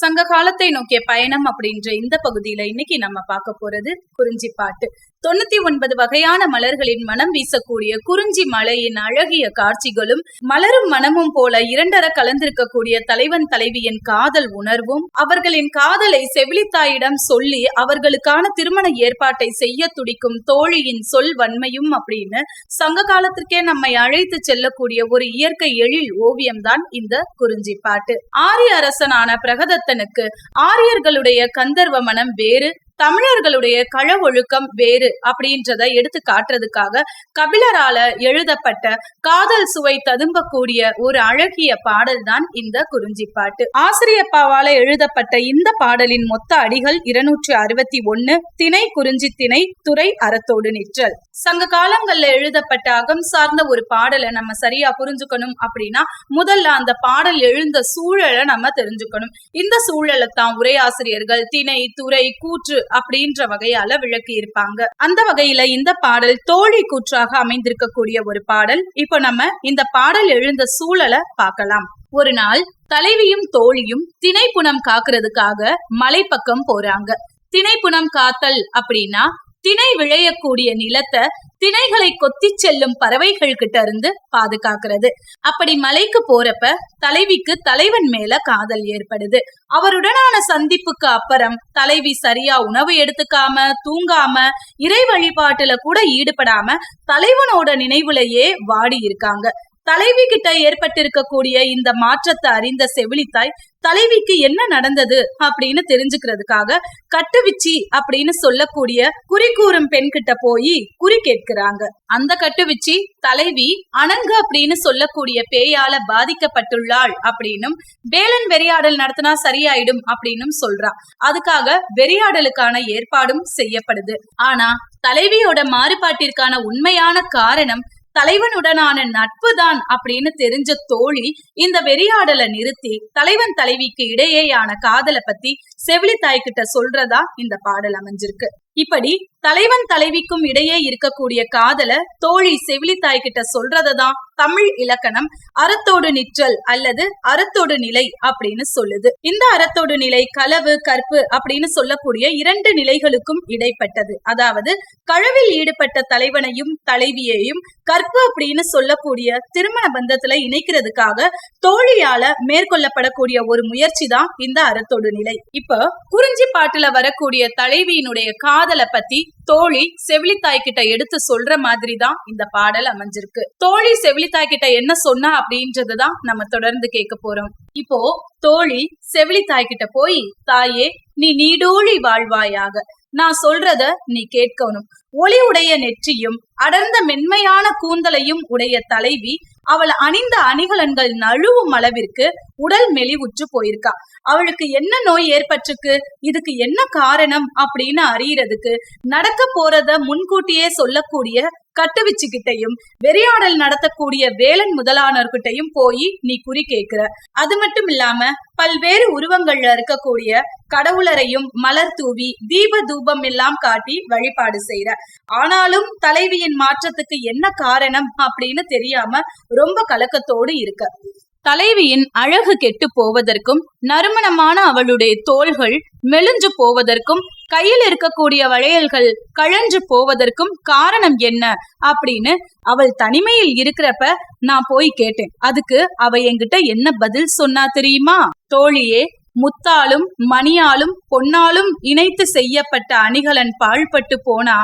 சங்க காலத்தை நோக்கிய பயணம் அப்படின்ற இந்த பகுதியில இன்னைக்கு நம்ம பார்க்க போறது குறிஞ்சி பாட்டு. தொண்ணூத்தி ஒன்பது வகையான மலர்களின் மனம் வீசக்கூடிய குறிஞ்சி மலையின் அழகிய காட்சிகளும் மலரும் மனமும் போல இரண்டர கலந்திருக்கக்கூடிய தலைவன் தலைவியின் காதல் உணர்வும் அவர்களின் காதலை செவிலித்தாயிடம் சொல்லி அவர்களுக்கான திருமண ஏற்பாட்டை செய்ய துடிக்கும் தோழியின் சொல் வன்மையும் அப்படின்னு சங்க காலத்திற்கே நம்மை அழைத்து செல்லக்கூடிய ஒரு இயற்கை எழில் ஓவியம்தான் இந்த குறிஞ்சி பாட்டு. ஆரிய அரசனான பிரகதத்தனுக்கு ஆரியர்களுடைய கந்தர்வ மனம் வேறு தமிழர்களுடைய களவொழுக்கம் வேறு அப்படின்றத எடுத்து காட்டுறதுக்காக கபிலரால எழுதப்பட்ட காதல் சுவை ததும்பக்கூடிய ஒரு அழகிய பாடல் தான் இந்த குறிஞ்சி பாட்டு ஆசிரியப்பாவால எழுதப்பட்ட இந்த பாடலின் மொத்த அடிகள் இருநூற்று அறுபத்தி ஒன்னு திணை குறிஞ்சி திணை துறை அறத்தோடு நிற்றல். சங்க காலங்கள்ல எழுதப்பட்ட அகம் சார்ந்த ஒரு பாடலை நம்ம சரியா புரிஞ்சுக்கணும் அப்படின்னா முதல்ல அந்த பாடல் எழுந்த சூழலை நம்ம தெரிஞ்சுக்கணும். இந்த சூழலை தான் உரையாசிரியர்கள் திணை துறை கூற்று அப்படின்ற வகையால விளக்கி இருப்பாங்க அந்த வகையில இந்த பாடல் தோழி கூற்றாக அமைந்திருக்கக்கூடிய ஒரு பாடல். இப்ப நம்ம இந்த பாடல் எழுந்த சூழலை பார்க்கலாம். ஒரு நாள் தலைவியும் தோழியும் திணைப்புணம் காக்குறதுக்காக மலை பக்கம் போறாங்க. திணைப்புணம் காத்தல் அப்படின்னா திணை விளையக்கூடிய நிலத்தை திணைகளை கொத்தி செல்லும் பறவைகள் கிட்ட இருந்து பாதுகாக்கிறது. அப்படி மலைக்கு போறப்ப தலைவிக்கு தலைவன் மேல காதல் ஏற்படுது. அவருடனான சந்திப்புக்கு அப்புறம் தலைவி சரியா உணவு எடுத்துக்காம தூங்காம இறை வழிபாட்டுல கூட ஈடுபடாம தலைவனோட நினைவுலயே வாடி இருக்காங்க. தலைவி கிட்ட ஏற்பட்டிருக்கக்கூடிய இந்த மாற்றத்தை அறிந்த செவிலித்தாய் தலைவிக்கு என்ன நடந்தது? அப்படின்னு தெரிஞ்சுக்கிறதுக்காக கட்டுவிச்சி அப்படின்னு சொல்லக்கூடிய குறி கூறும் பெண் கிட்ட போய் குறி கேட்கிறாங்க. அந்த கட்டுவிச்சி தலைவி அனங்கு அப்படின்னு சொல்லக்கூடிய பேயால பாதிக்கப்பட்டுள்ளாள் அப்படின்னும் வேலன் வெறியாடல் நடத்தினா சரியாயிடும் அப்படின்னும் சொல்றா. அதுக்காக வெறியாடலுக்கான ஏற்பாடும் செய்யப்படுது. ஆனா தலைவியோட மாறுபாட்டிற்கான உண்மையான காரணம் தலைவனுடனான நட்பு தான் அப்படின்னு தெரிஞ்ச தோழி இந்த வெறியாடலை நிறுத்தி தலைவன் தலைவிக்கு இடையேயான காதலை பத்தி செவிலி தாய்கிட்ட சொல்றதா இந்த பாடல் அமைஞ்சிருக்கு. இப்படி தலைவன் தலைவிக்கும் இடையே இருக்கக்கூடிய காதல தோழி செவிலித்தாய் கிட்ட சொல்றதான் தமிழ் இலக்கணம். அறத்தோடு நிற்றல் அல்லது அறத்தோடு நிலை அப்படின்னு சொல்லுது. இந்த அறத்தோடு நிலை களவு கற்பு அப்படின்னு சொல்லக்கூடிய இரண்டு நிலைகளுக்கும் இடைப்பட்டது. அதாவது களவில் ஈடுபட்ட தலைவனையும் தலைவியையும் கற்பு அப்படின்னு சொல்லக்கூடிய திருமண பந்தத்துல இணைக்கிறதுக்காக தோழியால மேற்கொள்ளப்படக்கூடிய ஒரு முயற்சி தான் இந்த அறத்தோடு நிலை. இப்ப குறிஞ்சி பாட்டுல வரக்கூடிய தலைவியினுடைய காதலை பத்தி தோழி செவிலித்தாய் கிட்ட எடுத்து சொல்ற மாதிரி தான் இந்த பாடல் அமைஞ்சிருக்கு. தோழி செவிலித்தாய் கிட்ட என்ன சொன்னா அப்படின்றதுதான் நம்ம தொடர்ந்து கேட்க போறோம். இப்போ தோழி செவிலித்தாய் கிட்ட போய் தாயே நீ நீடோழி வாழ்வாயாக. நான் சொல்றத நீ கேட்கணும். ஒளி உடைய நெற்றியும் அடர்ந்த மென்மையான கூந்தலையும் உடைய தலைவி அவள் அணிந்த அணிகலன்கள் நழுவும் அளவிற்கு உடல் மெலிவுற்று போயிருக்கா. அவளுக்கு என்ன நோய் ஏற்பட்டிருக்கு? இதுக்கு என்ன காரணம்? அப்படின்னு அறியறதுக்கு நடக்க போறத முன்கூட்டியே சொல்லக்கூடிய கட்டுவிச்சுக்கிட்டையும் வெறியாடல் நடத்தக்கூடிய வேலன் முதலானவர்கிட்டையும் போய் நீ குறி கேக்குற அது மட்டும் இல்லாம பல்வேறு உருவங்கள்ல இருக்கக்கூடிய கடவுளரையும் மலர் தூவி தீப தூபம் எல்லாம் காட்டி வழிபாடு செய்யற ஆனாலும் தலைவியின் மாற்றத்துக்கு என்ன காரணம் அப்படின்னு தெரியாம ரொம்ப கலக்கத்தோடு இருக்க. தலைவியின் அழகு கெட்டு போவதற்கும் நறுமணமான அவளுடைய தோள்கள் மெலிஞ்சு போவதற்கும் கையில் இருக்கக்கூடிய வளையல்கள் கழன்று போவதற்கும் காரணம் என்ன அப்படின்னு அவள் தனிமையில் இருக்கிறப்ப நான் போய் கேட்டேன். அதுக்கு அவ என்கிட்ட என்ன பதில் சொன்னா தெரியுமா? தோழியே முத்தாலும் மணியாலும் பொன்னாலும் இணைத்து செய்யப்பட்ட அணிகலன் பாழ்பட்டு போனா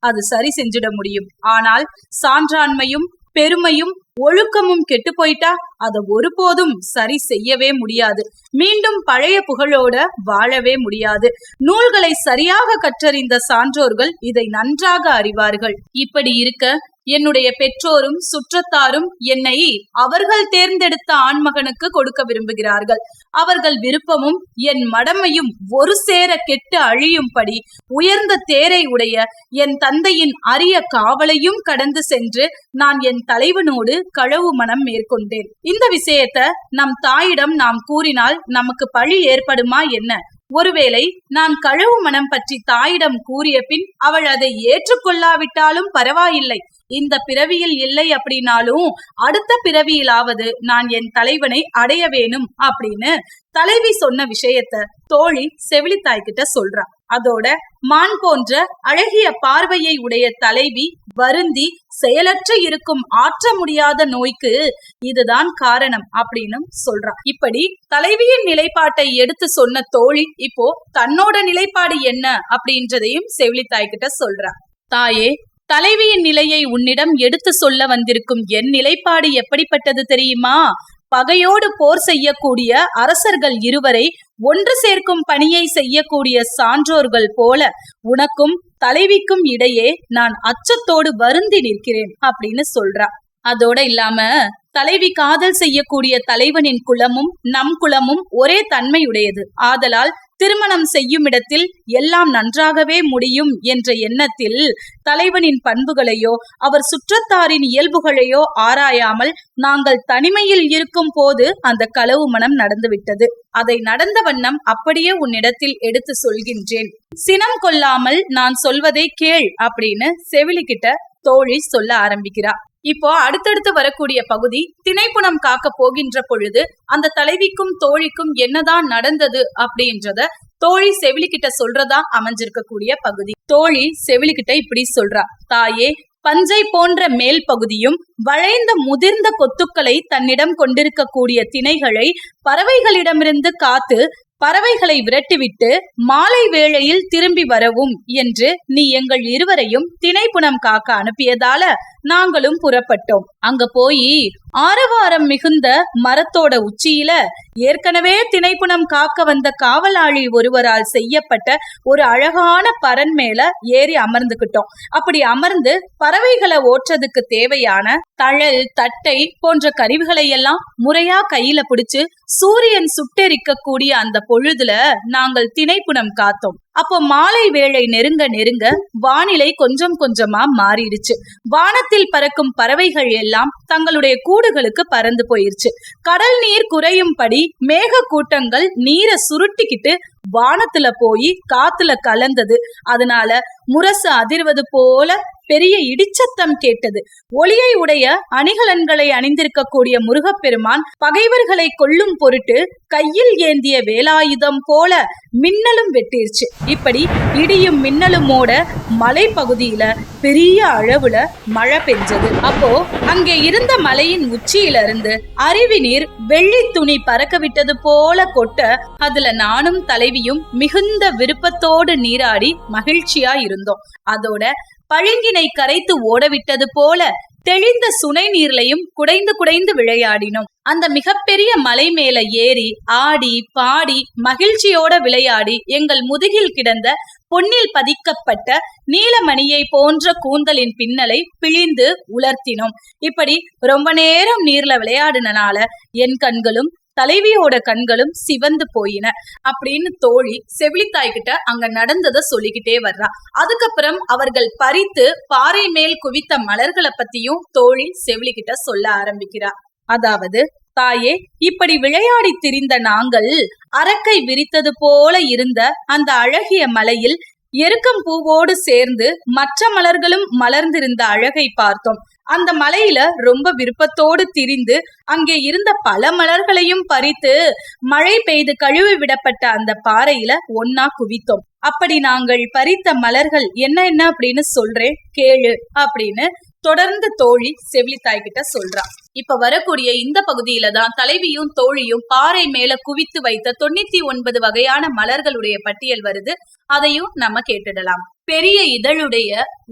அது சரி செஞ்சிட முடியும். ஆனால் சான்றாண்மையும் பெருமையும் ஒழுக்கமும் கெட்டு போயிட்டா அதை ஒருபோதும் சரி செய்யவே முடியாது. மீண்டும் பழைய புகழோட வாழவே முடியாது. நூல்களை சரியாக கற்றறிந்த சான்றோர்கள் இதை நன்றாக அறிவார்கள். இப்படி இருக்க என்னுடைய பெற்றோரும் சுற்றத்தாரும் என்னை அவர்கள் தேர்ந்தெடுத்த ஆண்மகனுக்கு கொடுக்க விரும்புகிறார்கள். அவர்கள் விருப்பமும் என் மடமையும் ஒரு சேர கெட்டு அழியும்படி உயர்ந்த தேரை உடைய என் தந்தையின் அரிய காவலையும் கடந்து சென்று நான் என் தலைவனோடு களவு மனம் மேற்கொண்டேன். இந்த விஷயத்த நம் தாயிடம் நாம் கூறினால் நமக்கு பழி ஏற்படுமா என்ன? ஒருவேளை நான் கழவு மனம் பற்றி தாயிடம் கூறிய பின் அவள் அதை ஏற்றுக்கொள்ளாவிட்டாலும் பரவாயில்லை. இந்த பிறவியில் இல்லை அப்படின்னாலும் அடுத்த பிறவியிலாவது நான் என் தலைவனை அடைய வேணும் அப்படின்னு தலைவி சொன்ன விஷயத்த தோழி செவிலித்தாய்கிட்ட சொல்றா. அதோட மான் போன்ற அழகிய பார்வையை உடைய தலைவி வருந்தி செயலற்று இருக்கும் ஆற்ற முடியாத நோய்க்கு இதுதான் காரணம் அப்படின்னு சொல்றா. இப்படி தலைவியின் நிலைப்பாட்டை எடுத்து சொன்ன தோழி இப்போ தன்னோட நிலைப்பாடு என்ன அப்படின்றதையும் செவிலித்தாய்கிட்ட சொல்றான் சொல்றா. தாயே தலைவியின் நிலையை உன்னிடம் எடுத்து சொல்ல வந்திருக்கும் என் நிலைப்பாடு எப்படிப்பட்டது தெரியுமா? பகையோடு போர் செய்யக்கூடிய அரசர்கள் இருவரை ஒன்று சேர்க்கும் பணியை செய்யக்கூடிய சான்றோர்கள் போல உனக்கும் தலைவிக்கும் இடையே நான் அச்சத்தோடு வருந்தி நிற்கிறேன் அப்படின்னு சொல்றா. அதோட இல்லாம தலைவி காதல் செய்யக்கூடிய தலைவனின் குலமும் நம் குலமும் ஒரே தன்மையுடையது. ஆதலால் திருமணம் செய்யும் இடத்தில் எல்லாம் நன்றாகவே முடியும் என்ற எண்ணத்தில் தலைவனின் பண்புகளையோ அவர் சுற்றத்தாரின் இயல்புகளையோ ஆராயாமல் நாங்கள் தனிமையில் இருக்கும் போது அந்த களவு மனம் நடந்துவிட்டது. அதை நடந்த வண்ணம் அப்படியே உன்னிடத்தில் எடுத்து சொல்கின்றேன். சினம் கொள்ளாமல் நான் சொல்வதை கேள் அப்படின்னு செவிலிக்கிட்ட தோழி சொல்ல ஆரம்பிக்கிறா. இப்போ அடுத்தடுத்து வரக்கூடிய பகுதி திணைப்புணம் காக்க போகின்ற பொழுது அந்த தலைவிக்கும் தோழிக்கும் என்னதான் நடந்தது அப்படின்றத தோழி செவிலிக்கிட்ட சொல்றதா சொல்றதா அமைஞ்சிருக்கக்கூடிய பகுதி. தோழி செவிலிக்கிட்ட இப்படி சொல்றா. தாயே பஞ்சை போன்ற மேல் பகுதியும் வளைந்த முதிர்ந்த கொத்துக்களை தன்னிடம் கொண்டிருக்கக்கூடிய திணைகளை பறவைகளிடமிருந்து காத்து பறவைகளை விரட்டிவிட்டு மாலை வேளையில் திரும்பி வரவும் என்று நீ எங்கள் இருவரையும் திணைப்புணம் காக்க அனுப்பியதால நாங்களும் புறப்பட்டோம். அங்க போய் ஆரவாரம் மிகுந்த மரத்தோட உச்சியில ஏற்கனவே திணைப்புணம் காக்க வந்த காவலாளி ஒருவரால் செய்யப்பட்ட ஒரு அழகான பரன் மேல ஏறி அமர்ந்துகிட்டோம். அப்படி அமர்ந்து பறவைகளை ஓட்டுறதுக்கு தேவையான தழல் தட்டை போன்ற கருவிகளை எல்லாம் முறையா கையில பிடிச்சு சூரியன் சுட்டெரிக்க கூடிய அந்த பொழுதுல நாங்கள் திணைப்புணம் காத்தோம். அப்போ மாலை வேளை நெருங்க நெருங்க வானிலை கொஞ்சம் கொஞ்சமா மாறிடுச்சு. வானத்தில் பறக்கும் பறவைகள் எல்லாம் தங்களுடைய கூடுகளுக்கு பறந்து போயிருச்சு. கடல் நீர் குறையும்படி மேக கூட்டங்கள் நீரை சுருட்டிக்கிட்டு வானத்துல போய் காத்துல கலந்தது. அதனால முரசு அதிர்வது போல பெரிய இடிச்சத்தம் கேட்டது. ஒளியை உடைய அணிகலன்களை அணிந்திருக்கக்கூடிய முருகப்பெருமான் பகைவர்களை கொல்லும் பொருட்டு கையில் ஏந்திய வேலாயுதம் போல மின்னலும் வெட்டிருச்சு. இப்படி இடியும் மின்னலுமோட மலை பகுதியில பெரிய அளவுல மழை பெஞ்சது. அப்போ அங்கே இருந்த மலையின் உச்சியில இருந்து அருவி நீர் வெள்ளி துணி பறக்க விட்டது போல கொட்ட அதுல நானும் தலைவியும் மிகுந்த விருப்பத்தோடு நீராடி மகிழ்ச்சியா இருந்தோம். அதோட பழுங்கினை கரைத்து ஓடவிட்டது போல தெளிந்த சுனை நீர்லையும் குடைந்து குடைந்து விளையாடினோம். அந்த மிகப்பெரிய மலை மேல ஏறி ஆடி பாடி மகிழ்ச்சியோட விளையாடி எங்கள் முதுகில் கிடந்த பொன்னில் பதிக்கப்பட்ட நீலமணியை போன்ற கூந்தலின் பின்னலை பிழிந்து உலர்த்தினோம். இப்படி ரொம்ப நேரம் நீர்ல விளையாடினால என் கண்களும் தலைவியோட கண்களும் சிவந்து போயின. அப்படின்னு தோழி செவிலித்தாய் கிட்ட அங்க நடந்ததை சொல்லிக்கிட்டே வர்றா. அதுக்கப்புறம் அவர்கள் பறித்து பாறை மேல் குவித்த மலர்களை பத்தியும் தோழி செவிலிக்கிட்ட சொல்ல ஆரம்பிக்கிறா. அதாவது தாயே இப்படி விளையாடி திரிந்த நாங்கள் அரக்கை விரித்தது போல இருந்த அந்த அழகிய மலையில் எருக்கம் பூவோடு சேர்ந்து மற்ற மலர்களும் மலர்ந்திருந்த அழகை பார்த்தோம். அந்த மலையில ரொம்ப விருப்பத்தோடு திரிந்து அங்கே இருந்த பல மலர்களையும் பறித்து மழை பெய்து கழுவி விடப்பட்ட அந்த பாறையில ஒன்னா குவித்தோம். அப்படி நாங்கள் பறித்த மலர்கள் என்ன என்ன? அப்படின்னு சொல்றேன் கேளு அப்படின்னு தொடர்ந்து தோழி செவிலித்தாய் கிட்ட சொல்றா. இப்ப வரக்கூடிய இந்த பகுதியில தான் தலைவியும் தோழியும் பாறை மேல குவித்து வைத்த தொண்ணூத்தி ஒன்பது வகையான மலர்களுடைய பட்டியல் வருது. அதையும் நம்ம கேட்டுடலாம். பெரிய இதழுடைய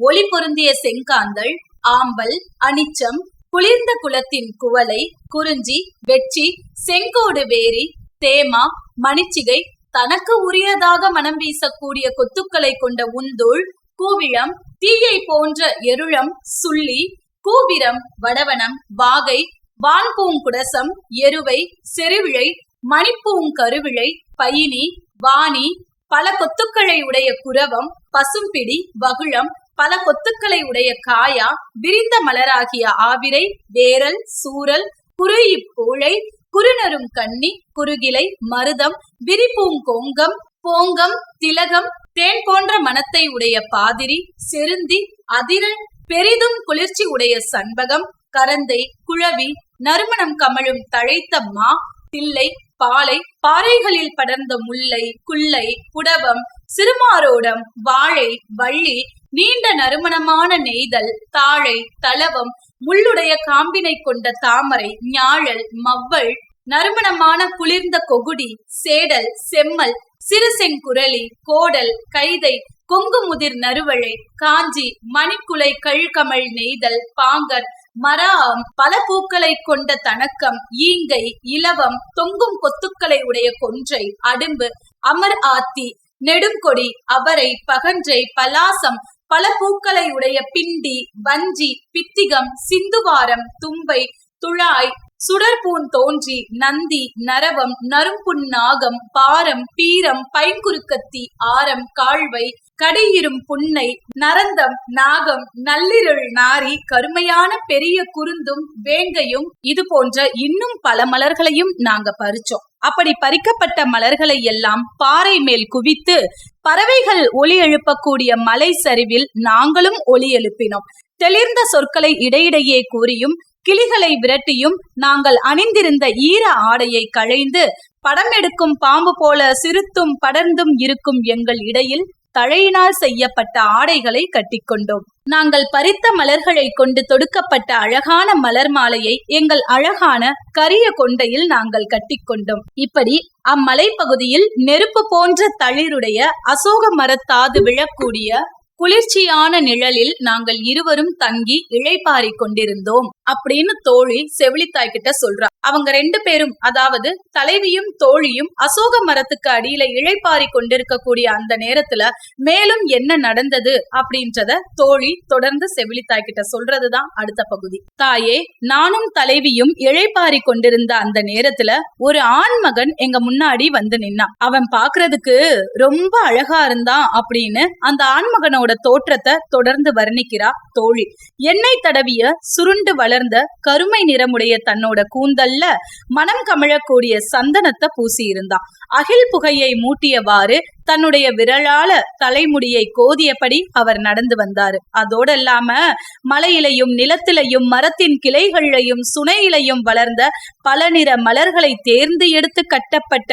ஒளி பொருந்திய செங்காந்தள் ஆம்பல் அனிச்சம் குளிர்ந்த குலத்தின் குவளை குறிஞ்சி வெட்சி செங்கோடு வேரி தேமா மணிச்சிகை தனக்கு உரியதாக மனம் வீசக்கூடிய கொத்துக்களை கொண்ட உந்தூள் கூவிளம் தீயை போன்ற எருளம் சுள்ளி கூவிரம் வடவனம் வாகை வான்பூங்குடசம் எருவை செருவிழை மணிப்பூங்கருவிழை பயினி வாணி பல கொத்துக்களை உடைய குரவம் பசும்பிடி வகுளம் பல கொத்துக்களை உடைய காயா விரிந்த மலராகிய ஆவிரை வேரல் சூரல் குறுயிப்பூழை குறுநரும் கண்ணி குறுகிலை மருதம் விரிப்பூங்கோங்கம் போங்கம் திலகம் தேன் போன்ற மனத்தை உடைய பாதிரி செருந்தி அதிரல் பெரிதும் குளிர்ச்சி உடைய சண்பகம் கரந்தை குழவி நறுமணம் கமழும் தழைத்த மா தில்லை பாலை பாறைகளில் படர்ந்த முல்லை குல்லை புடவம் சிறுமாரோடம் வாழை வள்ளி நீண்ட நறுமணமான நெய்தல் தாழை தளவம் முள்ளுடைய காம்பினை கொண்ட தாமரை ஞாழல் மவ்வள் நறுமணமான குளிர்ந்த கொகுடி சேடல் செம்மல் சிறு செங்குரலி கோடல் கைதை கொங்கு முதிர் நறுவழை காஞ்சி மணிக்குலை கழ்கமழ் நெய்தல் பாங்கர் மராம் பல பூக்களை கொண்ட தணக்கம் ஈங்கை இலவம் தொங்கும் கொத்துக்களை உடைய கொன்றை அடும்பு அமர் ஆத்தி நெடுங்கொடி அவரை பகன்றை பலாசம் பல பூக்களை உடைய பிண்டி வஞ்சி பித்திகம் சிந்துவாரம் தும்பை துழாய் சுடர்பூன் தோன்றி நந்தி நரவம் நறும்புன் நாகம் பாரம் பீரம் பைங்குறுக்கத்தி ஆரம் காழ்வை கடியிரும் புன்னை நரந்தம் நாகம் நள்ளிருள் நாரி கருமையான பெரிய குருந்தும் வேங்கையும் இது போன்ற இன்னும் பல மலர்களையும் நாங்க பறிச்சோம். அப்படி பறிக்கப்பட்ட மலர்களை எல்லாம் பாறை மேல் குவித்து பறவைகள் ஒலி எழுப்பக்கூடிய மலை சரிவில் நாங்களும் ஒலி எழுப்பினோம். தெளிர்ந்த சொற்களை இடையிடையே கூறியும் கிளிகளை விரட்டியும் நாங்கள் அணிந்திருந்த ஈர ஆடையை களைந்து படம் எடுக்கும் பாம்பு போல சிறுத்தும் படர்ந்தும் இருக்கும் எங்கள் இடையில் தழையினால் செய்யப்பட்ட ஆடைகளை கட்டிக்கொண்டோம். நாங்கள் பறித்த மலர்களை கொண்டு தொடுக்கப்பட்ட அழகான மலர் மாலையை எங்கள் அழகான கரிய கொண்டையில் நாங்கள் கட்டிக்கொண்டோம். இப்படி அம்மலை பகுதியில் நெருப்பு போன்ற தளிருடைய அசோக மரத்தாது விழக்கூடிய குளிர்ச்சியான நிழலில் நாங்கள் இருவரும் தங்கி இழைப்பாரி கொண்டிருந்தோம் அப்படின்னு தோழி செவிலித்தாய் கிட்ட சொல்றா. அவங்க ரெண்டு பேரும் அதாவது தலைவியும் தோழியும் அசோக மரத்துக்கு அடியில இழைப்பாரி கொண்டிருக்கக்கூடிய அந்த நேரத்துல மேலும் என்ன நடந்தது அப்படின்றத தோழி தொடர்ந்து செவிலித்தாய் கிட்ட சொல்றதுதான் அடுத்த பகுதி. தாயே நானும் தலைவியும் இழைப்பாரி கொண்டிருந்த அந்த நேரத்துல ஒரு ஆண்மகன் எங்க முன்னாடி வந்து நின்னான். அவன் பாக்குறதுக்கு ரொம்ப அழகா இருந்தான் அப்படின்னு அந்த ஆண்மகனோட தோற்றத்தை தொடர்ந்து வர்ணிக்கிறா தோழி. எண்ணெய் தடவிய சுருண்டு வளர்ந்த கருமை நிறமுடைய தன்னோட கூந்தல்ல மனம் கமழக்கூடிய சந்தனத்தை பூசியிருந்தான் அகில் புகையை மூட்டியவாறு தன்னுடைய விரலால தலைமுடியை கோதியபடி அவர் நடந்து வந்தாரு. அதோட இல்லாம மலையிலையும் நிலத்திலையும் மரத்தின் கிளைகளிலையும் சுனையிலையும் வளர்ந்த பல நிற மலர்களை தேர்ந்து எடுத்து கட்டப்பட்ட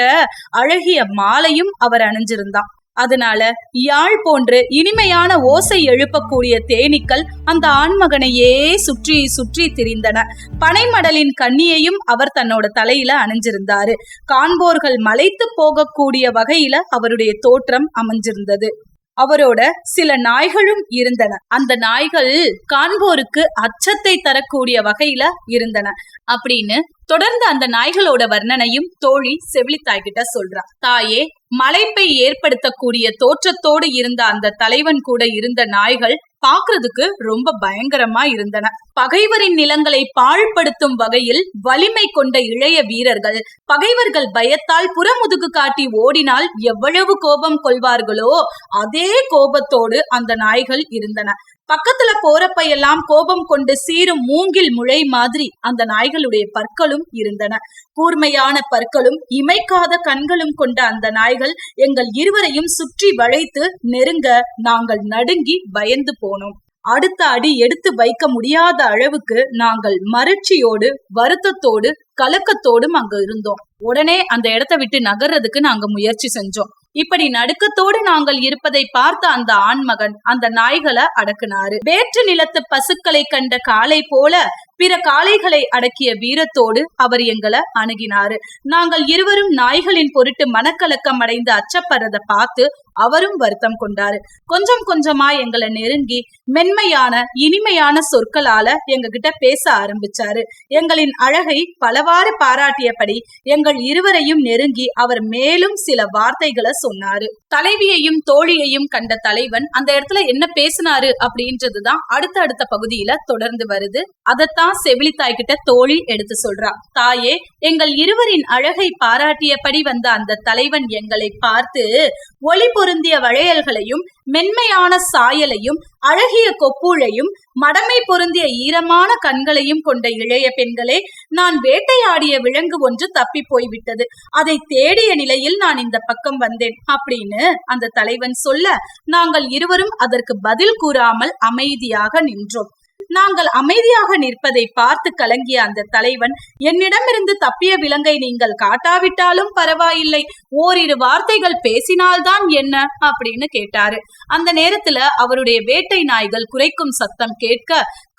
அழகிய மாலையும் அவர் அணிஞ்சிருந்தான் அதனால யாழ் போன்று இனிமையான ஓசை எழுப்பக்கூடிய தேனீக்கள் அந்த ஆண்மகனையே சுற்றி சுற்றி திரிந்தன. பனைமடலின் கண்ணியையும் அவர் தன்னோட தலையில அணிஞ்சிருந்தாரு. காண்போர்கள் மலைத்து போகக்கூடிய வகையில அவருடைய தோற்றம் அமைஞ்சிருந்தது. அவரோட சில நாய்களும் இருந்தன. அந்த நாய்கள் காண்போருக்கு அச்சத்தை தரக்கூடிய வகையில இருந்தன. அப்படின்னு தொடர்ந்து அந்த நாய்களோட வர்ணனையும் தோழி செவிலித்தாய் கிட்ட சொல்றா. தாயே மலைப்பை ஏற்படுத்தக்கூடிய தோற்றத்தோடு இருந்த அந்த தலைவன் கூட இருந்த நாய்கள் பாக்குறதுக்கு ரொம்ப பயங்கரமா இருந்தன. பகைவரின் நிலங்களை பாழ்படுத்தும் வகையில் வலிமை கொண்ட இளைய வீரர்கள் பகைவர்கள் பயத்தால் புறமுதுகு காட்டி ஓடினால் எவ்வளவு கோபம் கொள்வார்களோ அதே கோபத்தோடு அந்த நாய்கள் இருந்தன. பக்கத்துல போறப்ப எல்லாம் கோபம் கொண்டு சீரும் மூங்கில் முளை மாதிரி அந்த நாய்களுடைய பற்களும் இருந்தன. கூர்மையான பற்களும் இமைக்காத கண்களும் கொண்ட அந்த நாய்கள் எங்கள் இருவரையும் சுற்றி வளைத்து நெருங்க நாங்கள் நடுங்கி பயந்து போனோம். அடுத்த அடி எடுத்து வைக்க முடியாத அளவுக்கு நாங்கள் மறட்சியோடு வருத்தத்தோடு கலக்கத்தோடும் அங்க இருந்தோம். உடனே அந்த இடத்தை விட்டு நகர்றதுக்கு நாங்க முயற்சி செஞ்சோம். இப்படி நடுக்கத்தோடு நாங்கள் இருப்பதை பார்த்த அந்த ஆண்மகன் அந்த நாய்களை அடக்குனாரு. வேற்று நிலத்து பசுக்களை கண்ட காளை போல பிற காளைகளை அடக்கிய வீரத்தோடு அவர் எங்களை அணுகினாரு. நாங்கள் இருவரும் நாய்களின் பொருட்டு மனக்கலக்கம் அடைந்து அச்சப்படுறத பார்த்து அவரும் வருத்தம் கொண்டாரு. கொஞ்சம் கொஞ்சமா எங்களை நெருங்கி மென்மையான இனிமையான சொற்களால எங்க கிட்ட பேச ஆரம்பிச்சாரு. எங்களின் அழகை பலவாறு பாராட்டியபடி எங்கள் இருவரையும் நெருங்கி அவர் மேலும் சில வார்த்தைகளை சொன்னாரு. தலைவியையும் தோழியையும் கண்ட தலைவன் அந்த இடத்துல என்ன பேசினாரு அப்படின்றதுதான் அடுத்த அடுத்த பகுதியில தொடர்ந்து வருது. அதைத்தான் செவிலித்தாய் கிட்ட தோழி எடுத்து சொல்றா. தாயே எங்கள் இருவரின் அழகை பாராட்டியபடி வந்த அந்த தலைவன் எங்களை பார்த்து ஒளி பொருந்திய வளையல்களையும் மென்மையான சாயலையும் அழகிய கொப்பூழையும் மடமை பொருந்திய ஈரமான கண்களையும் கொண்ட இளைய பெண்களே நான் வேட்டையாடிய விலங்கு ஒன்று தப்பி போய்விட்டது. அதை தேடிய நிலையில் நான் இந்த பக்கம் வந்தேன். அப்படின்னு அந்த தலைவன் சொல்ல நாங்கள் இருவரும் அதற்கு பதில் கூறாமல் அமைதியாக நின்றோம். நாங்கள் அமைதியாக நிற்பதை பார்த்து கலங்கிய அந்த தலைவன் என்னிடமிருந்து தப்பிய விலங்கை நீங்கள் காட்டாவிட்டாலும் பரவாயில்லை. ஓரிரு வார்த்தைகள் பேசினால்தான் என்ன? அப்படின்னு கேட்டாரு. அந்த நேரத்துல அவருடைய வேட்டை நாய்கள் குறைக்கும் சத்தம் கேட்க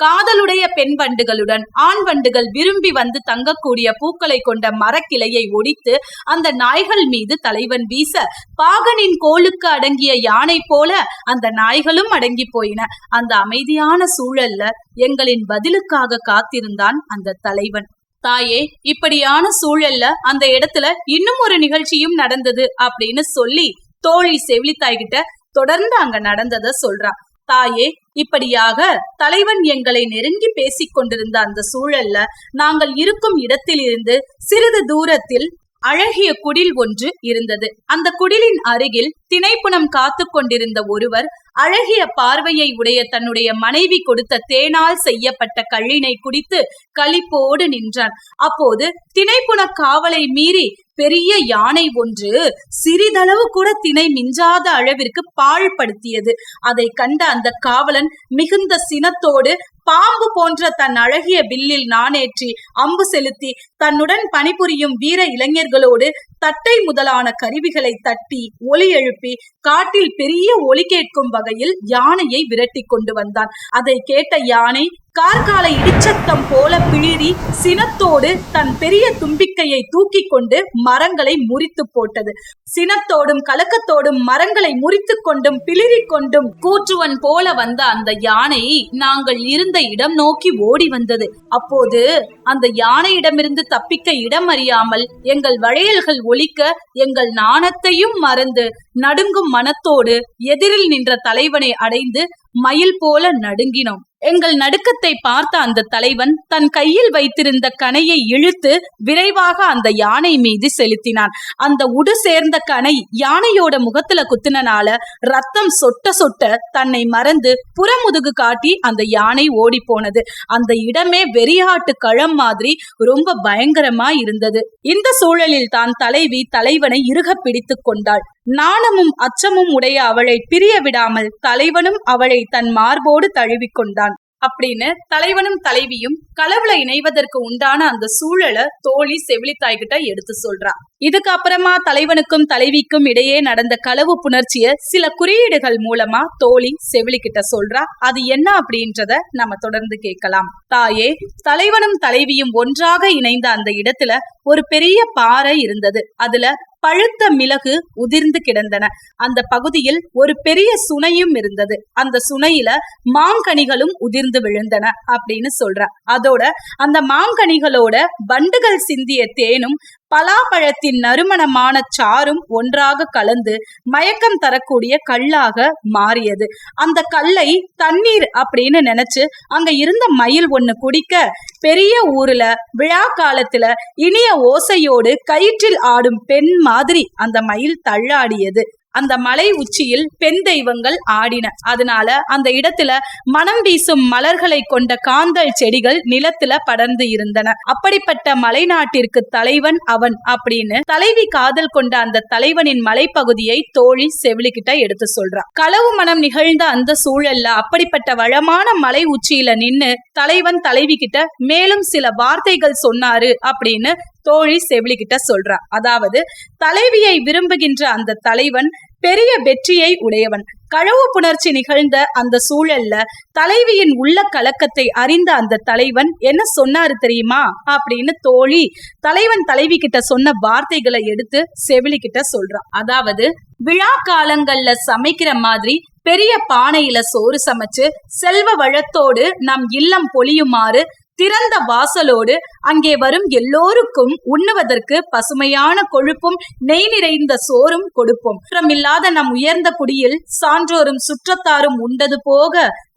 காதலுடைய பெண் வண்டுகளுடன் ஆண் வண்டுகள் விரும்பி வந்து தங்கக்கூடிய பூக்களை கொண்ட மரக்கிளையை ஒடித்து அந்த நாய்கள் மீது தலைவன் வீச பாகனின் கோளுக்கு அடங்கிய யானை போல அந்த நாய்களும் அடங்கி போயின. அந்த அமைதியான சூழல்ல எங்களின் பதிலுக்காக காத்திருந்தான் அந்த தலைவன். தாயே இப்படியான சூழல்ல அந்த இடத்துல இன்னும் ஒரு நிகழ்ச்சியும் நடந்தது அப்படின்னு சொல்லி தோழி செவிலித்தாய்கிட்ட தொடர்ந்து அங்க நடந்தத சொல்றா. தாயே இப்படியாக தலைவன் எங்களை நெருங்கி பேசிக் கொண்டிருந்த அந்த சூழல்ல நாங்கள் இருக்கும் இடத்திலிருந்து சிறிது தூரத்தில் அழகிய குடில் ஒன்று இருந்தது. அந்த குடிலின் அருகில் திணைப்புணம் காத்து கொண்டிருந்த ஒருவர் அழகிய பார்வையை உடைய தன்னுடைய மனைவி கொடுத்த தேனால் செய்யப்பட்ட கள்ளினை குடித்து களிப்போடு நின்றான். அப்போது திணைப்புண காவலை மீறி பெரிய யானை ஒன்று சிறிதளவு கூட திணை மிஞ்சாத அளவிற்கு பாழ்படுத்தியது அதை கண்ட அந்த காவலன் மிகுந்த சினத்தோடு பாம்பு போன்ற தன் அழகிய வில்லில் நாணேற்றி அம்பு செலுத்தி தன்னுடன் பணிபுரியும் வீர இளைஞர்களோடு தட்டை முதலான கருவிகளை தட்டி ஒலி எழுப்பி காட்டில் பெரிய ஒலி கேட்கும் வகையில் யானையை விரட்டி கொண்டு வந்தான். அதை கேட்ட யானை கார்கால இடிச்சத்தம் போல பிளிரி சினத்தோடு தன் பெரிய தும்பிக்கையை தூக்கி கொண்டு மரங்களை முறித்து போட்டது. சினத்தோடும் கலக்கத்தோடும் மரங்களை முறித்து கொண்டும் பிளிரி கொண்டும் கூற்றுவன் போல வந்த அந்த யானை நாங்கள் இருந்த இடம் நோக்கி ஓடி வந்தது. அப்போது அந்த யானையிடமிருந்து தப்பிக்க இடம் அறியாமல் எங்கள் வளையல்கள் ஒழிக்க எங்கள் நாணத்தையும் மறந்து நடுங்கும் மனத்தோடு எதிரில் நின்ற தலைவனை அடைந்து மயில் போல நடுங்கினோம். எங்கள் நடுக்கத்தை பார்த்த அந்த தலைவன் தன் கையில் வைத்திருந்த கணையை இழுத்து விரைவாக அந்த யானை மீது செலுத்தினான். அந்த உடு சேர்ந்த கணை யானையோட முகத்துல குத்துனனால ரத்தம் சொட்ட சொட்ட தன்னை மறந்து புறமுதுகு காட்டி அந்த யானை ஓடி போனது அந்த இடமே வெறியாட்டு களம் மாதிரி ரொம்ப பயங்கரமா இருந்தது. இந்த சூழலில் தான் தலைவி தலைவனை இறுக பிடித்து கொண்டாள். நாணமும் அச்சமும் உடைய அவளை பிரிய விடாமல் தலைவனும் அவளை தன் மார்போடு தழுவிக் கொண்டான். அப்படின்னு தலைவனும் தலைவியும் களவுல இணைவதற்கு உண்டான அந்த சூழலை தோழி செவிலித்தாய் கிட்ட எடுத்து சொல்றா. இதுக்கு அப்புறமா தலைவனுக்கும் தலைவிக்கும் இடையே நடந்த களவு புணர்ச்சிய சில குறியீடுகள் மூலமா தோழி செவிலிக்கிட்ட சொல்றா. அது என்ன அப்படின்றத நம்ம தொடர்ந்து கேட்கலாம். தாயே தலைவனும் தலைவியும் ஒன்றாக இணைந்த அந்த இடத்துல ஒரு பெரிய பாறை இருந்தது. அதுல பழுத்த மிளகு உதிர்ந்து கிடந்தன. அந்த பகுதியில் ஒரு பெரிய சுனையும் இருந்தது. அந்த சுனையில மாங்கனிகளும் உதிர்ந்து விழுந்தன அப்படின்னு சொல்ற. அதோட அந்த மாங்கனிகளோட பண்டுகள் சிந்திய தேனும் பலாப்பழத்தின் நறுமணமான சாரும் ஒன்றாக கலந்து மயக்கம் தரக்கூடிய கல்லாக மாறியது. அந்த கல்லை தண்ணீர் அப்படின்னு நினைச்சு அங்க இருந்த மயில் ஒண்ணு குடிக்க பெரிய ஊர்ல விழா காலத்துல இனிய ஓசையோடு கயிற்றில் ஆடும் பெண் மாதிரி அந்த மயில் தள்ளாடியது. அந்த மலை உச்சியில் பெண் தெய்வங்கள் ஆடின. அதனால அந்த இடத்துல மனம் வீசும் மலர்களை கொண்ட காந்தல் செடிகள் நிலத்துல படர்ந்து இருந்தன. அப்படிப்பட்ட மலைநாட்டிற்கு தலைவன் அவன் அப்படின்னு தலைவி காதல் கொண்ட அந்த தலைவனின் மலைப்பகுதியை தோழி செவிலிக்கிட்ட எடுத்து சொல்றான் களவு மனம் நிகழ்ந்த அந்த சூழல்ல அப்படிப்பட்ட வளமான மலை உச்சியில நின்னு தலைவன் தலைவி கிட்ட மேலும் சில வார்த்தைகள் சொன்னாரு அப்படின்னு தோழி செவிலி கிட்ட சொல்றா. அதாவது தலைவியை விரும்புகின்ற அந்த தலைவன் பெரிய வெற்றியை உடையவன். களவு புணர்ச்சி நிகழ்ந்த அந்த சூழல்ல தலைவியின் உள்ள கலக்கத்தை அறிந்த அந்த தலைவன் என்ன சொன்னாரு தெரியுமா? அப்படின்னு தோழி தலைவன் தலைவி கிட்ட சொன்ன வார்த்தைகளை எடுத்து செவிலி கிட்ட சொல்றான் அதாவது விழா காலங்கள்ல சமைக்கிற மாதிரி பெரிய பானையில சோறு சமைச்சு செல்வ வளத்தோடு நம் இல்லம் பொழியுமாறு திறந்த வாசலோடு அங்கே வரும் எல்லோருக்கும் உண்ணுவதற்கு பசுமையான கொழுப்பும் நெய் நிறைந்த சோறும் கொடுப்போம். குற்றமில்லாத நம் உயர்ந்த குடியில் சான்றோரும் சுற்றத்தாரும் உண்டது போக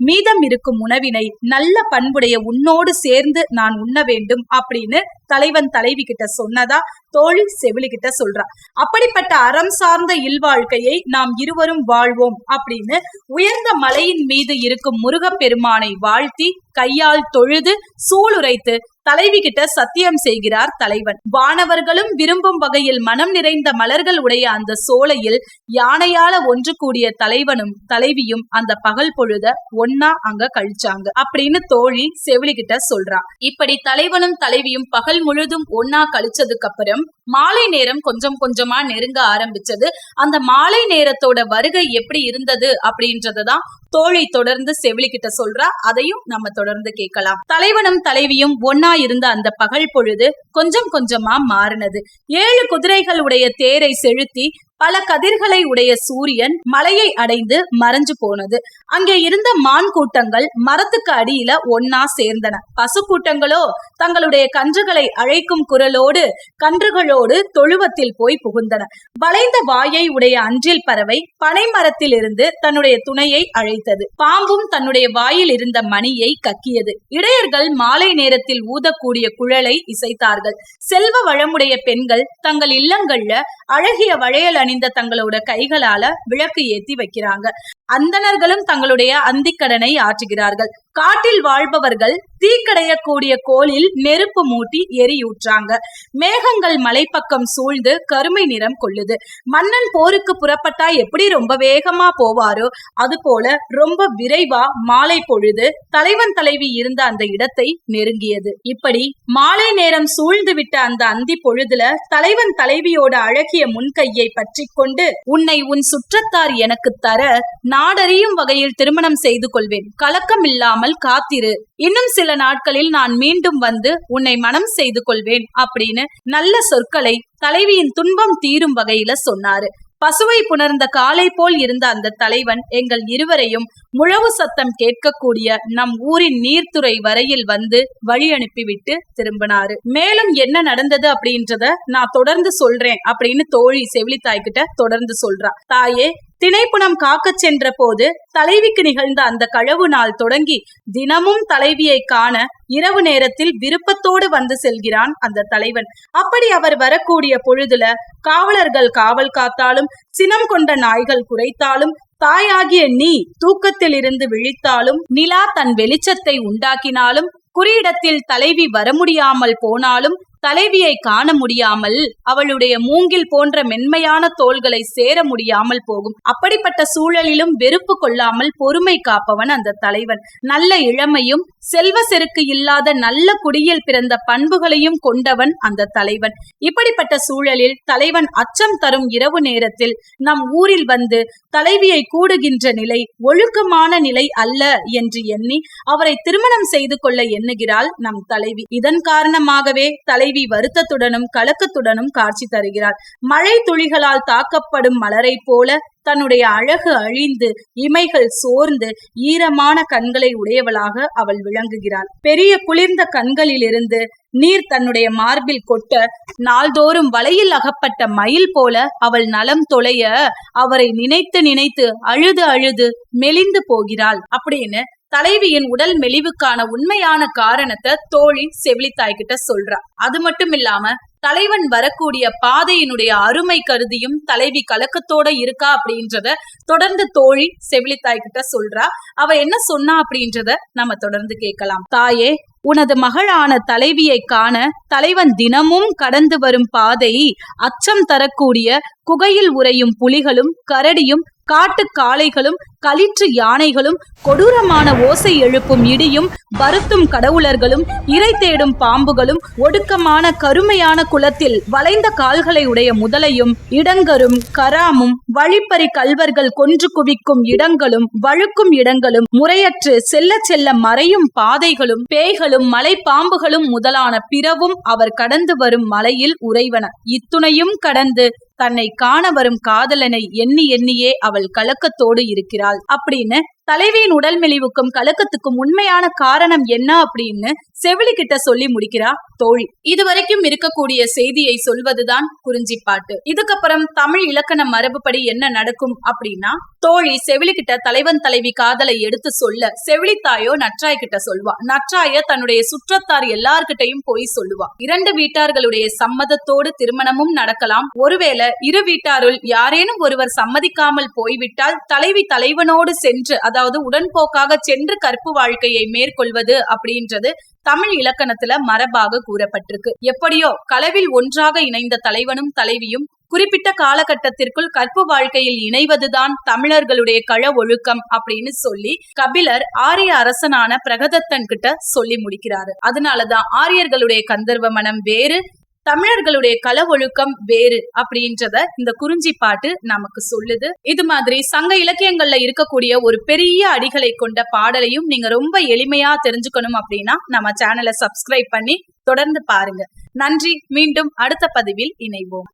மீதம் இருக்கும் உணவினை நல்ல பண்புடைய உன்னோடு சேர்ந்து நான் உண்ண வேண்டும் அப்படின்னு தலைவன் தலைவி கிட்ட சொன்னதா? தோழி செவிலி கிட்ட சொல்றா. அப்படிப்பட்ட அறம் சார்ந்த இல்வாழ்க்கையை நாம் இருவரும் வாழ்வோம் அப்படின்னு உயர்ந்த மலையின் மீது இருக்கும் முருகப்பெருமானை வாழ்த்தி கையால் தொழுது சூளுரைத்து தலைவி கிட்ட சத்தியம் செய்கிறார் தலைவன். வானவர்களும் விரும்பும் வகையில் மனம் நிறைந்த மலர்கள் உடைய அந்த சோலையில் யானையால ஒன்று கூடிய தலைவனும் தலைவியும் அந்த பகல் பொழுத ஒன்னா அங்க கழிச்சாங்க அப்படின்னு தோழி செவிலி கிட்ட சொல்றா. இப்படி தலைவனும் தலைவியும் பகல் முழுதும் ஒன்னா கழிச்சதுக்கு அப்புறம் மாலை நேரம் கொஞ்சம் கொஞ்சமா நெருங்க ஆரம்பிச்சது. அந்த மாலை நேரத்தோட வருகை எப்படி இருந்தது அப்படின்றதான் தோழி தொடர்ந்து செவிலி கிட்ட சொல்றா. அதையும் நம்ம தொடர்ந்து கேட்கலாம். தலைவனும் தலைவியும் ஒன்னா இருந்த அந்த பகல் பொழுது கொஞ்சம் கொஞ்சமா மாறினது. ஏழு குதிரைகள் உடைய தேரை செலுத்தி பல கதிர்களை உடைய சூரியன் மலையை அடைந்து மறைஞ்சு போனது. அங்கே இருந்த மான் கூட்டங்கள் மரத்துக்கு அடியில ஒன்னா சேர்ந்தன. பசு கூட்டங்களோ தங்களுடைய கன்றுகளை அழைக்கும் குரலோடு கன்றுகளோடு தொழுவத்தில் போய் புகுந்தன. வளைந்த வாயை உடைய அன்றில் பறவை பனை மரத்தில் இருந்து தன்னுடைய துணையை அழைத்தது. பாம்பும் தன்னுடைய வாயில் இருந்த மணியை கக்கியது. இடையர்கள் மாலை நேரத்தில் ஊதக்கூடிய குழலை இசைத்தார்கள். செல்வ வளமுடைய பெண்கள் தங்கள் இல்லங்கள்ல அழகிய வளையல் அணிந்த தங்களோட கைகளால விளக்கு ஏத்தி வைக்கிறாங்க. அந்தணர்களும் தங்களுடைய அந்திக்கடனை ஆற்றுகிறார்கள். காட்டில் வாழ்பவர்கள் தீக்கடையக்கூடிய கோலில் நெருப்பு மூட்டி எரியூற்றாங்க. மேகங்கள் மலைப்பக்கம் சூழ்ந்து கருமை நிறம் கொள்ளுது. மன்னன் போருக்கு புறப்பட்டா எப்படி ரொம்ப வேகமா போவாரோ அது போல ரொம்ப விரைவா மாலை பொழுது தலைவன் தலைவி இருந்த அந்த இடத்தை நெருங்கியது. இப்படி மாலை நேரம் சூழ்ந்து விட்ட அந்த அந்தி பொழுதுல தலைவன் தலைவியோட அழகிய முன்கையை பற்றி கொண்டு உன்னை உன் சுற்றத்தார் எனக்கு தர நாடறியும் வகையில் திருமணம் செய்து கொள்வேன். கலக்கம் இல்லாமல் இல்லாமல் காத்திரு. இன்னும் சில நாட்களில் நான் மீண்டும் வந்து உன்னை மனம் செய்து கொள்வேன் அப்படின்னு நல்ல சொற்களை தலைவியின் துன்பம் தீரும் வகையில சொன்னாரு. பசுவை புணர்ந்த காலை போல் இருந்த அந்த தலைவன் எங்கள் இருவரையும் முழவு சத்தம் கேட்கக்கூடிய நம் ஊரின் நீர்த்துறை வரையில் வந்து வழி அனுப்பிவிட்டு திரும்பினாரு. மேலும் என்ன நடந்தது அப்படின்றத நான் தொடர்ந்து சொல்றேன் அப்படின்னு தோழி செவிலித்தாய் கிட்ட தொடர்ந்து சொல்றா. தாயே திணைப்புணம் காக்கச் சென்ற போது தலைவிக்கு நிகழ்ந்த அந்த கழவு நாள் தொடங்கி தினமும் தலைவியை காண இரவு நேரத்தில் விருப்பத்தோடு வந்து செல்கிறான் அந்த தலைவன். அப்படி அவர் வரக்கூடிய பொழுதுல காவலர்கள் காவல் காத்தாலும் சினம் கொண்ட நாய்கள் குறைத்தாலும் தாயாகிய நீ தூக்கத்தில் இருந்து விழித்தாலும் நிலா தன் வெளிச்சத்தை உண்டாக்கினாலும் குறியிடத்தில் தலைவி வர முடியாமல் போனாலும் தலைவியை காண முடியாமல் அவளுடைய மூங்கில் போன்ற மென்மையான தோள்களை சேர முடியாமல் போகும். அப்படிப்பட்ட சூழலிலும் வெறுப்பு கொள்ளாமல் பொறுமை காப்பவன் அந்த தலைவன். நல்ல இளமையும் செல்வ செருக்கு இல்லாத நல்ல குடியில் பிறந்த பண்புகளையும் கொண்டவன் அந்த தலைவன். இப்படிப்பட்ட சூழலில் தலைவன் அச்சம் தரும் இரவு நேரத்தில் நம் ஊரில் வந்து தலைவியை கூடுகின்ற நிலை ஒழுக்கமான நிலை அல்ல என்று எண்ணி அவரை திருமணம் செய்து கொள்ள எண்ணுகிறாள் நம் தலைவி. இதன் காரணமாகவே தலை தலைவி வருத்தத்துடனும் கலக்கத்துடனும் காட்சி தருகிறார் மழை துளிகளால் தாக்கப்படும் மலரை போல தன்னுடைய அழகு அழிந்து இமைகள் சோர்ந்து ஈரமான கண்களை உடையவளாக அவள் விளங்குகிறாள். பெரிய குளிர்ந்த கண்களிலிருந்து நீர் தன்னுடைய மார்பில் கொட்ட நாள்தோறும் வலையில் அகப்பட்ட மயில் போல அவள் நலம் தொலைய அவரை நினைத்து நினைத்து அழுது அழுது மெலிந்து போகிறாள். அப்படின்னு தலைவியின் உடல் மெலிவுக்கான உண்மையான காரணத்தை தோழி செவிலித்தாய் கிட்ட சொல்றா. அது மட்டும் இல்லாம தலைவன் வரக்கூடிய பாதையினுடைய அருமை கருதியும் தலைவி கலக்கத்தோட இருக்கா அப்படின்றத தொடர்ந்து தோழி செவிலித்தாய் கிட்ட சொல்றா. அவ என்ன சொன்னா அப்படின்றத நம்ம தொடர்ந்து கேட்கலாம். தாயே உனது மகளான தலைவியை காண தலைவன் தினமும் கடந்து வரும் பாதை அச்சம் தரக்கூடிய குகையில் உறையும் புலிகளும் கரடியும் காட்டு காளைகளும் களிற்று யானைகளும் கொடூரமான ஓசை எழுப்பும் இடியும் வருத்தும் கடவுளர்களும் இறை தேடும் பாம்புகளும் ஒடுக்கமான கருமையான குலத்தில் வளைந்த கால்களை உடைய முதலையும் இடங்கரும் கராமும் வழிப்பறி கல்வர்கள் கொன்று குவிக்கும் இடங்களும் வழுக்கும் இடங்களும் முறையற்று செல்ல செல்ல மறையும் பாதைகளும் பேய்களும் மலை பாம்புகளும் முதலான பிறவும் அவர் கடந்து வரும் மலையில் உறைவன. இத்துணையும் கடந்து தன்னை காண வரும் காதலனை எண்ணி எண்ணியே அவள் கலக்கத்தோடு இருக்கிறாள். அப்படின்னு தலைவியின் உடல் மெலிவுக்கும் கலக்கத்துக்கும் உண்மையான காரணம் என்ன அப்படின்னு செவிலி கிட்ட சொல்லி முடிக்கிறா தோழி. இதுவரைக்கும் இருக்கக்கூடிய செய்தியை சொல்வதுதான் குறிஞ்சிப்பாட்டு. இதுக்கப்புறம் தமிழ் இலக்கண மரபுப்படி என்ன நடக்கும் அப்படின்னா தோழி செவிலி கிட்ட தலைவன் தலைவி காதலை எடுத்து சொல்ல செவிலித்தாயோ நற்றாய் கிட்ட சொல்வா. நற்றாய தன்னுடைய சுற்றத்தார் எல்லார்கிட்டையும் போய் சொல்லுவா. இரண்டு வீட்டார்களுடைய சம்மதத்தோடு திருமணமும் நடக்கலாம். ஒருவேளை இரு வீட்டாருள் யாரேனும் ஒருவர் சம்மதிக்காமல் போய்விட்டால் தலைவி தலைவனோடு சென்று அதாவது உடன்போக்காக சென்று கற்பு வாழ்க்கையை மேற்கொள்வது அப்படின்றது தமிழ் இலக்கணத்துல மரபாக கூறப்பட்டிருக்கு. எப்படியோ களவில் ஒன்றாக இணைந்த தலைவனும் தலைவியும் குறிப்பிட்ட காலகட்டத்திற்குள் கற்பு வாழ்க்கையில் இணைவதுதான் தமிழர்களுடைய கள ஒழுக்கம் அப்படின்னு சொல்லி கபிலர் ஆரிய அரசனான பிரகதத்தன் கிட்ட சொல்லி முடிக்கிறாரு. அதனாலதான் ஆரியர்களுடைய கந்தர்வ மனம் வேறு தமிழர்களுடைய கல ஒழுக்கம் வேறு அப்படின்றத இந்த குறிஞ்சி பாட்டு நமக்கு சொல்லுது. இது மாதிரி சங்க இலக்கியங்கள்ல இருக்கக்கூடிய ஒரு பெரிய அடிகளை கொண்ட பாடலையும் நீங்க ரொம்ப எளிமையா தெரிஞ்சுக்கணும் அப்படின்னா நம்ம சேனலை சப்ஸ்கிரைப் பண்ணி தொடர்ந்து பாருங்க. நன்றி மீண்டும் அடுத்த பதிவில் இணைவோம்.